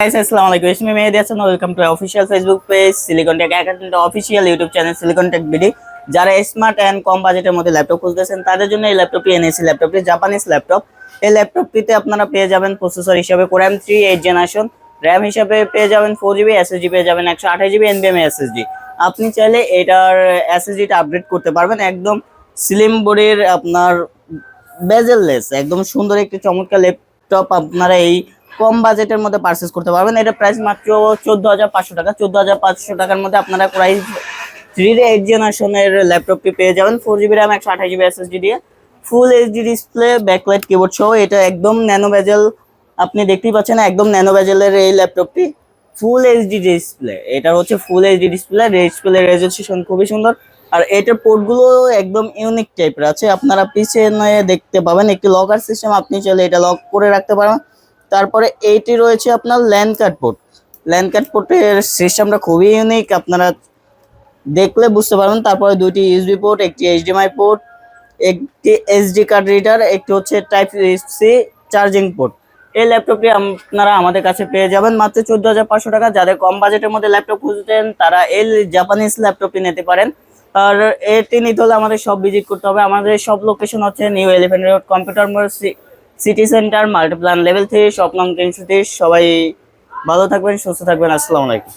আসসালামু আলাইকুম ইসমি Mehedi Hasan welcome to official Facebook page Silicon Tech official YouTube channel Silicon Tech যারা smart and কম বাজেটের মধ্যে ল্যাপটপ খুঁজতেছেন, তাদের জন্য এই ল্যাপটপটি এনেছি ল্যাপটপটি জাপানিজ ল্যাপটপ এই ল্যাপটপটিতে আপনারা পেয়ে যাবেন প্রসেসর হিসাবে core i three eight generation RAM হিসাবে পেয়ে যাবেন ফোর জিবি এসএসডি পেয়ে যাবেন একশো আঠাশ জিবি এনবিএম এসএসডি আপনি চাইলে এটার এসএসডিটা আপডেট করতে পারবেন, একদম স্লিম বডির আপনার বেজেললেস একদম সুন্দর একটি চমৎকার ল্যাপটপ আপনারা এই কম বাজেটের মধ্যে পারচেস করতে পারবেন। এটা প্রাইস মাত্র চোদ্দ হাজার পাঁচশো টাকা। চোদ্দ হাজার পাঁচশো টাকার মধ্যে আপনারা প্রাইস থ্রি এইট জেনারেশনের ল্যাপটপটি পেয়ে যাবেন। ফোর জিবি র্যাম একশো আঠাশ জিবি এসএসডি দিয়ে। Full HD display backlight keyboard সহ। এটা একদম ন্যানো বেজেল আপনি দেখতেই পাচ্ছেন একদম ন্যানো বেজেলের এই ল্যাপটপটি ফুল এইচডি ডিসপ্লে এটা হচ্ছে full HD display display resolution খুবই সুন্দর। আর এটার পোর্টগুলো একদম ইউনিক টাইপের আছে। আপনারা পিছনে দেখতে পাবেন একটি লকার সিস্টেম আপনি চাইলে এটা লক করে রাখতে পারবেন তারপরে এইটি রয়েছে আপনার LAN card port. LAN card পোর্টের সিস্টেমটা খুবই ইউনিক আপনারা দেখলে বুঝতে পারবেন। তারপরে দুইটি ইউএসবি পোর্ট, একটি এইচডিএমআই পোর্ট, একটি এসডি কার্ড রিডার একটি হচ্ছে টাইপ সি চার্জিং পোর্ট এই ল্যাপটপটি আপনারা আমাদের কাছে পেয়ে যাবেন মাত্র চোদ্দ হাজার পাঁচশো টাকা। যাদের কম বাজেটের মধ্যে ল্যাপটপ খুঁজতেন, তারা এই জাপানিজ ল্যাপটপটি নিতে পারেন। আর এটি নিতে হলে আমাদের সব ভিজিট করতে হবে। আমাদের সব লোকেশন হচ্ছে New Elephant Road Computer City Centre Multiplan level থেকে শপ নং তিনশো সবাই ভালো থাকবেন, সুস্থ থাকবেন, আসসালামু আলাইকুম।